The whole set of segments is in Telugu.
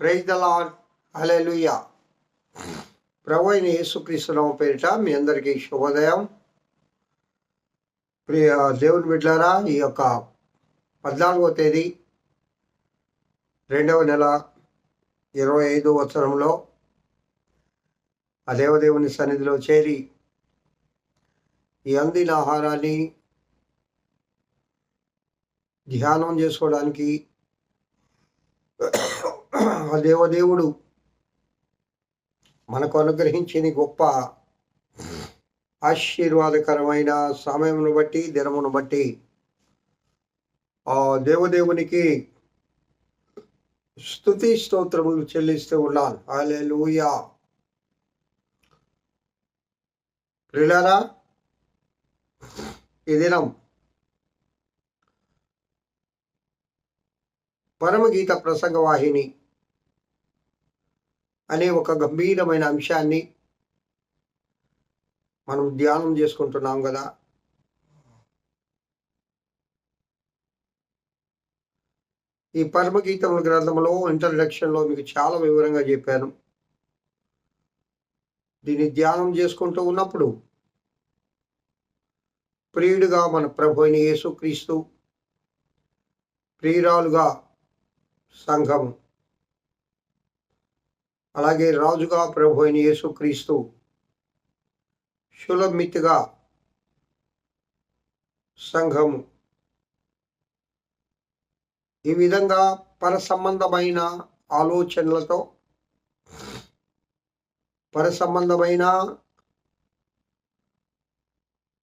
ప్రైజ్ ద లాడ్ హల్లెలూయ ప్రభు అయిన యేసుక్రీస్తునామ పేరిట మీ అందరికీ శుభోదయం. ప్రియ దేవుని బిడ్డారా ఈ యొక్క పద్నాలుగో తేదీ రెండవ నెల ఇరవై ఐదో వత్సరంలో ఆ దేవదేవుని సన్నిధిలో చేరి ఈ అందిన ఆహారాన్ని ధ్యానం చేసుకోవడానికి ఆ దేవదేవుడు మనకు అనుగ్రహించిన గొప్ప ఆశీర్వాదకరమైన సమయమును బట్టి దినమును బట్టి ఆ దేవదేవునికి స్థుతి స్తోత్రములు చెల్లిస్తూ ఉన్నాను. హల్లెలూయా. ప్రిలారా ఈ దినం పరమగీత ప్రసంగ వాహిని అనే ఒక గంభీరమైన అంశాన్ని మనం ధ్యానం చేసుకుంటున్నాం కదా. ఈ పరమగీతముల గ్రంథంలో ఇంట్రడక్షన్లో మీకు చాలా వివరంగా చెప్పాను. దీన్ని ధ్యానం చేసుకుంటూ ఉన్నప్పుడు ప్రియుడిగా మన ప్రభు అయిన యేసుక్రీస్తు ప్రియురాలుగా సంఘం అలాగే రాజుగా ప్రభు అయిన యేసుక్రీస్తు శులమితిగా సంఘము ఈ విధంగా పరసంబంధమైన ఆలోచనలతో పరసంబంధమైన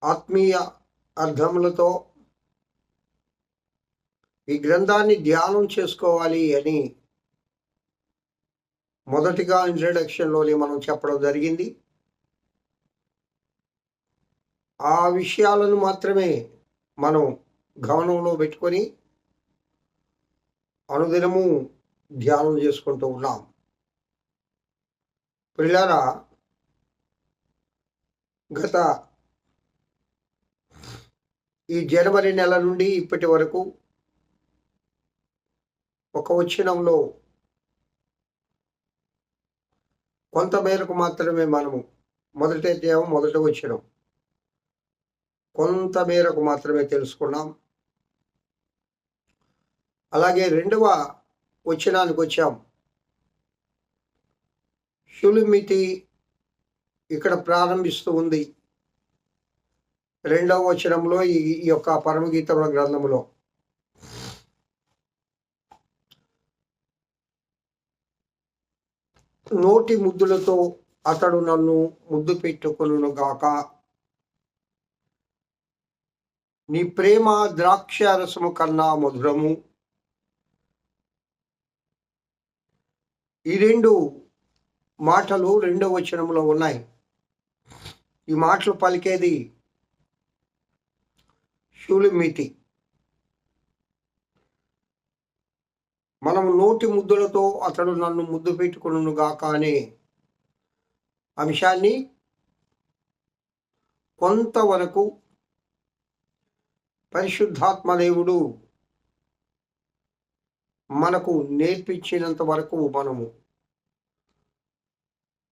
ఆత్మీయ అర్థములతో ఈ గ్రంథాన్ని ధ్యానం చేసుకోవాలి అని మొదటిగా ఇంట్రడక్షన్లోనే మనం చెప్పడం జరిగింది. ఆ విషయాలను మాత్రమే మనం గమనంలో పెట్టుకొని అనుదినము ధ్యానం చేసుకుంటూ ఉన్నాం. పిల్లరా గత ఈ జనవరి నెల నుండి ఇప్పటి వరకు ఒక వచ్చినంలో కొంత మేరకు మాత్రమే మనము మొదటి అధ్యాయం మొదట వచ్చినాం. కొంత మేరకు మాత్రమే తెలుసుకున్నాం. అలాగే రెండవ వచ్చినానికి వచ్చాం. షులిమితి ఇక్కడ ప్రారంభిస్తూ ఉంది. రెండవ వచనంలో ఈ ఈ యొక్క పరమగీతముల గ్రంథములో. నోటి ముద్దులతో అతడు నన్ను ముద్దు పెట్టుకొనుగాక నీ ప్రేమ ద్రాక్ష రసము కన్నా మధురము. ఈ రెండు మాటలు రెండవ వచనంలో ఉన్నాయి. ఈ మాటలు పలికేది షూలిమితి మనం నోటి ముద్దులతో అతడు నన్ను ముద్దు పెట్టుకునుగా కానీ అనే అంశాన్ని కొంతవరకు పరిశుద్ధాత్మదేవుడు మనకు నేర్పించినంత వరకు మనము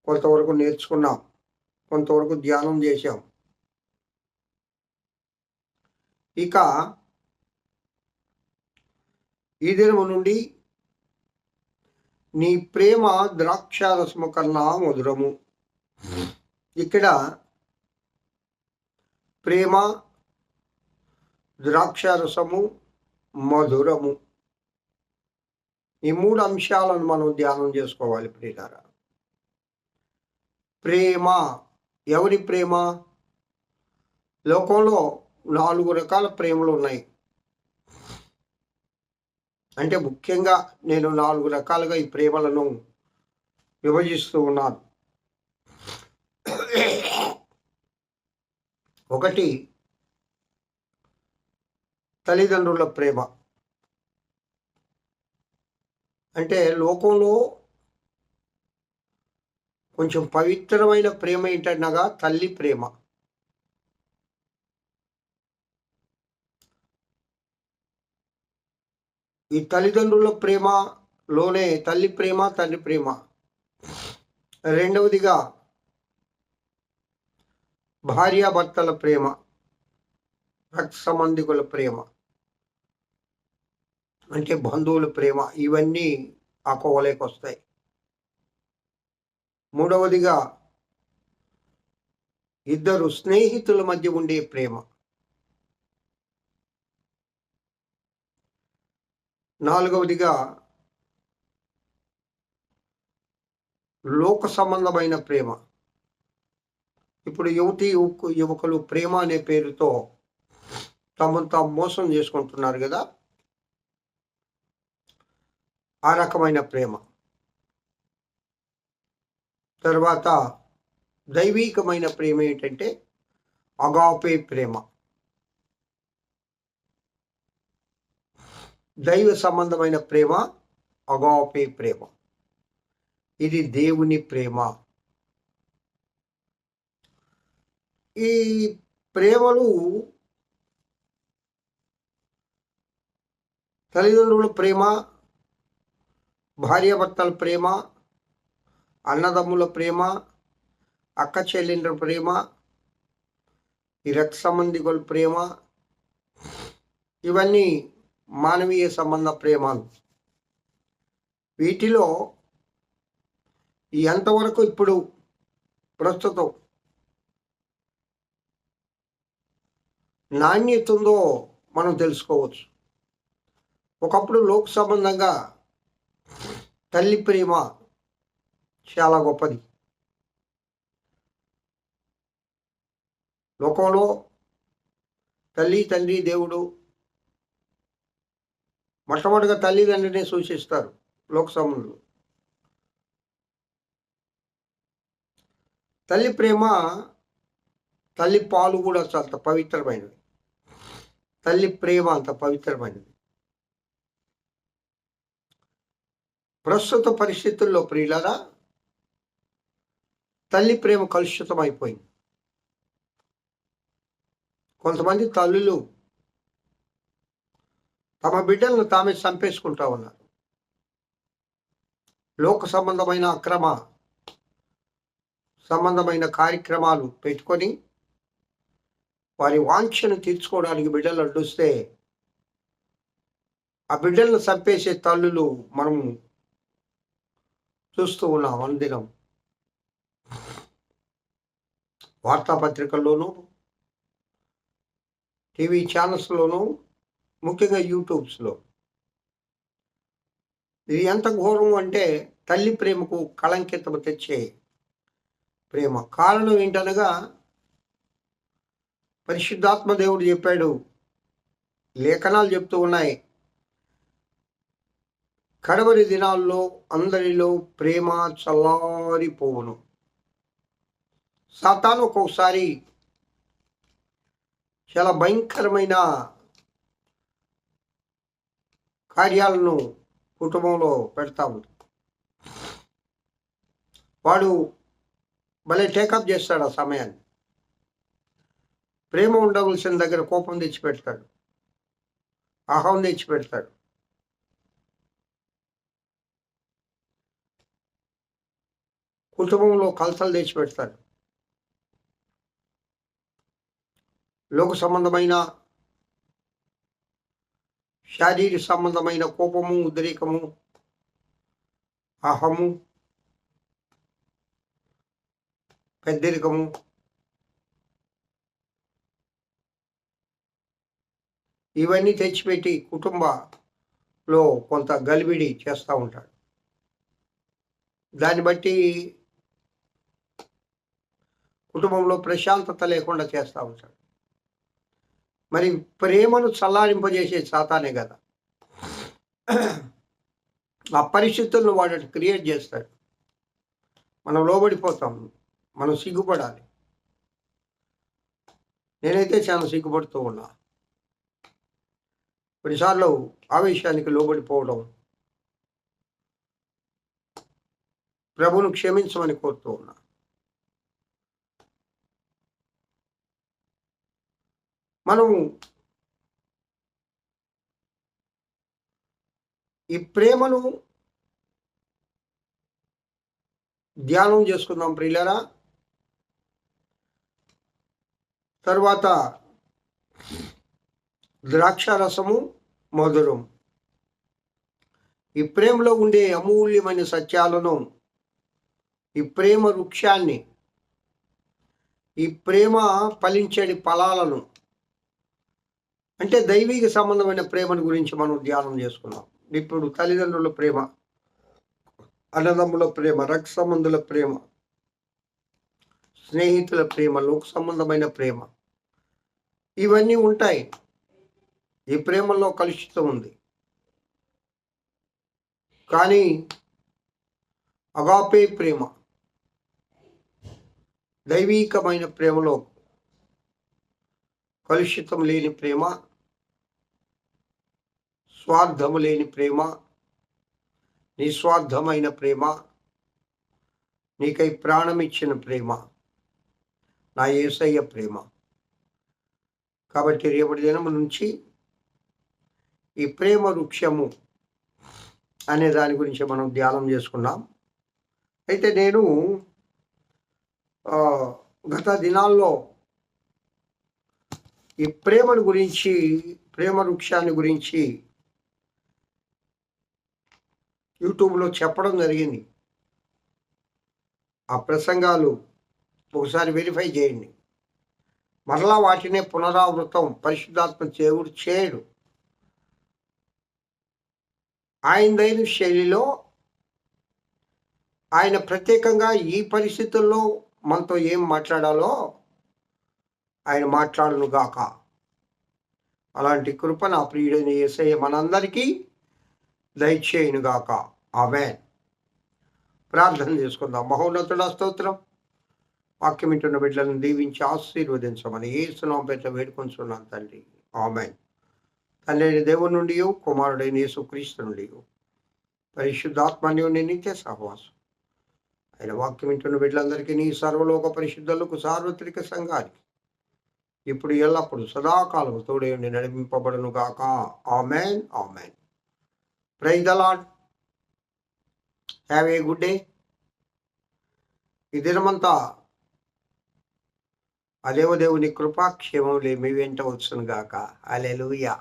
కొంతవరకు నేర్చుకున్నాం కొంతవరకు ధ్యానం చేశాం. ఇక ఈ దినము నుండి నీ ప్రేమ ద్రాక్షారసము కన్నా మధురము. ఇక్కడ ప్రేమ ద్రాక్షారసము మధురము. ఈ మూడు అంశాలను మనం ధ్యానం చేసుకోవాలి ప్రియారా ప్రేమ ఎవరి ప్రేమ? లోకంలో నాలుగు రకాల ప్రేమలు ఉన్నాయి. అంటే ముఖ్యంగా నేను నాలుగు రకాలుగా ఈ ప్రేమలను విభజిస్తూ ఉన్నాను. ఒకటి తల్లిదండ్రుల ప్రేమ. అంటే లోకంలో కొంచెం పవిత్రమైన ప్రేమ ఏంటనగా తల్లి ప్రేమ. ఈ తల్లిదండ్రుల ప్రేమ లోనే తల్లి ప్రేమ తండ్రి ప్రేమ. రెండవదిగా భార్యాభర్తల ప్రేమ రక్త సంబంధికుల ప్రేమ. అంటే బంధువుల ప్రేమ ఇవన్నీ ఆ కోవలేకి వస్తాయి. మూడవదిగా ఇద్దరు స్నేహితుల మధ్య ఉండే ప్రేమ. నాలుగవదిగా లోక సంబంధమైన ప్రేమ. ఇప్పుడు యువతి యువకు యువకులు ప్రేమ అనే పేరుతో తమను తాము మోసం చేసుకుంటున్నారు కదా. ఆ రకమైన ప్రేమ. తర్వాత దైవీకమైన ప్రేమ ఏంటంటే అగాపే ప్రేమ. దైవ సంబంధమైన ప్రేమ అగాపే ప్రేమ. ఇది దేవుని ప్రేమ. ఈ ప్రేమలు తల్లిదండ్రుల ప్రేమ భార్యాభర్తల ప్రేమ అన్నదమ్ముల ప్రేమ అక్క చెల్లెండ్ర ప్రేమ ఈ రక్త సంబంధికుల ప్రేమ ఇవన్నీ మానవీయ సంబంధ ప్రేమలు. వీటిలో ఎంతవరకు ఇప్పుడు ప్రస్తుతం నాణ్యత ఉందో మనం తెలుసుకోవచ్చు. ఒకప్పుడు లోక సంబంధంగా తల్లి ప్రేమ చాలా గొప్పది. లోకంలో తల్లి తండ్రి దేవుడు మొట్టమొదటిగా తల్లిదండ్రిని సూచిస్తారు లోక తల్లి ప్రేమ తల్లి పాలు కూడా అంత పవిత్రమైనది. తల్లి ప్రేమ అంత పవిత్రమైనది. ప్రస్తుత పరిస్థితుల్లో ప్రియులరా తల్లి ప్రేమ కలుషితం అయిపోయింది కొంతమంది తల్లులు తమ బిడ్డలను తామే చంపేసుకుంటా ఉన్నారు. లోక సంబంధమైన అక్రమ సంబంధమైన కార్యక్రమాలు పెట్టుకొని వారి వాంఛను తీర్చుకోవడానికి బిడ్డలు అడ్డుస్తే ఆ బిడ్డలను చంపేసే తల్లులు మనం చూస్తూ ఉన్నాం అనుదినం వార్తాపత్రికల్లోనూ టీవీ ఛానల్స్లోనూ ముఖ్యంగా యూట్యూబ్స్లో. ఇది ఎంత ఘోరం అంటే తల్లి ప్రేమకు కళంకితం తెచ్చే ప్రేమ. కారణం ఏంటనగా పరిశుద్ధాత్మ దేవుడు చెప్పాడు. లేఖనాలు చెప్తూ ఉన్నాయి. కడవరి దినాల్లో అందరిలో ప్రేమ చల్లారిపోవును. సాతాను ఒక్కొక్కసారి చాలా భయంకరమైన కార్యాలను కుటుంబంలో పెడతా వాడు భలే టేకప్ చేస్తాడు ఆ సమయాన్ని. ప్రేమ ఉండవలసిన దగ్గర కోపం తెచ్చిపెడతాడు. అహం తెచ్చిపెడతాడు. కుటుంబంలో కలతలు తెచ్చిపెడతాడు. లోక సంబంధమైన శారీరక సంబంధమైన కోపము ఉద్రేకము అహము పెద్దరికము ఇవన్నీ తెచ్చిపెట్టి కుటుంబంలో కొంత గలిబిడి చేస్తూ ఉంటాడు. దాన్ని బట్టి కుటుంబంలో ప్రశాంతత లేకుండా చేస్తూ ఉంటాడు. మరి ప్రేమను చల్లారింపజేసే సాతానే కదా. ఆ పరిస్థితులను వాడు క్రియేట్ చేస్తాడు. మనం లోబడిపోతాం మనం సిగ్గుపడాలి. నేనైతే చాలా సిగ్గుపడుతూ ఉన్నా. కొన్నిసార్లు ఆవేశానికి లోబడిపోవడం ప్రభును క్షమించమని కోరుతూ ఉన్నా. మనము ఈ ప్రేమను ధ్యానం చేసుకుందాం ప్రియులరా. తర్వాత ద్రాక్షారసము మధురం. ఈ ప్రేమలో ఉండే అమూల్యమైన సత్యాలను ఈ ప్రేమ వృక్షాన్ని ఈ ప్రేమ ఫలించని ఫలాలను అంటే దైవిక సంబంధమైన ప్రేమను గురించి మనం ధ్యానం చేసుకున్నాం. ఇప్పుడు తల్లిదండ్రుల ప్రేమ అన్నదమ్ముల ప్రేమ రక్త సంబంధుల ప్రేమ స్నేహితుల ప్రేమ లోక సంబంధమైన ప్రేమ ఇవన్నీ ఉంటాయి. ఈ ప్రేమలో కలుషితం ఉంది. కానీ అగాపే ప్రేమ దైవీకమైన ప్రేమలో కలుషితం లేని ప్రేమ స్వార్థము లేని ప్రేమ నిస్వార్థమైన ప్రేమ నీకై ప్రాణం ఇచ్చిన ప్రేమ నా ఏసయ్య ప్రేమ. కాబట్టి రేపటి దినం నుంచి ఈ ప్రేమ వృక్షము అనే దాని గురించి మనం ధ్యానం చేసుకున్నాం. అయితే నేను గత దినాల్లో ఈ ప్రేమను గురించి ప్రేమ వృక్షాన్ని గురించి యూట్యూబ్లో చెప్పడం జరిగింది. ఆ ప్రసంగాలు ఒకసారి వెరిఫై చేయండి. మరలా వాటినే పునరావృతం పరిశుద్ధాత్మ దేవుడు చేయడు. ఆయనదైన శైలిలో ఆయన ప్రత్యేకంగా ఈ పరిస్థితుల్లో మనతో ఏం మాట్లాడాలో ఆయన మాట్లాడనుగాక అలాంటి కృప నా ప్రియుడైన ఏసయ్య మనందరికీ దయచేయును గాక ఆమె ప్రార్థన చేసుకుందాం. మహోన్నతుడ స్తోత్రం. వాక్యం వింటున్న బిడ్డలను దీవించి ఆశీర్వదించమని ఏ సునాం పెట్ట వేడుకొంచున్నాను తండ్రి. ఆమె తండ్రి అయిన దేవుని నుండి కుమారుడైన యేసుక్రీస్తు నుండి పరిశుద్ధాత్మని నిత్య సహవాసం. ఆయన వాక్యం వింటున్న బిడ్డలందరికీ నీ సర్వలోక పరిశుద్ధులకు సార్వత్రిక సంఘానికి ఇప్పుడు ఎల్లప్పుడు సదాకాలం తోడే నడిపింపబడును గాక amen. Amen. Praise the lord have a good day ఈ దినమంతా అదేవ దేవుని కృపాక్షేమం మీ వెంట వచ్చును గాక అలెలుయా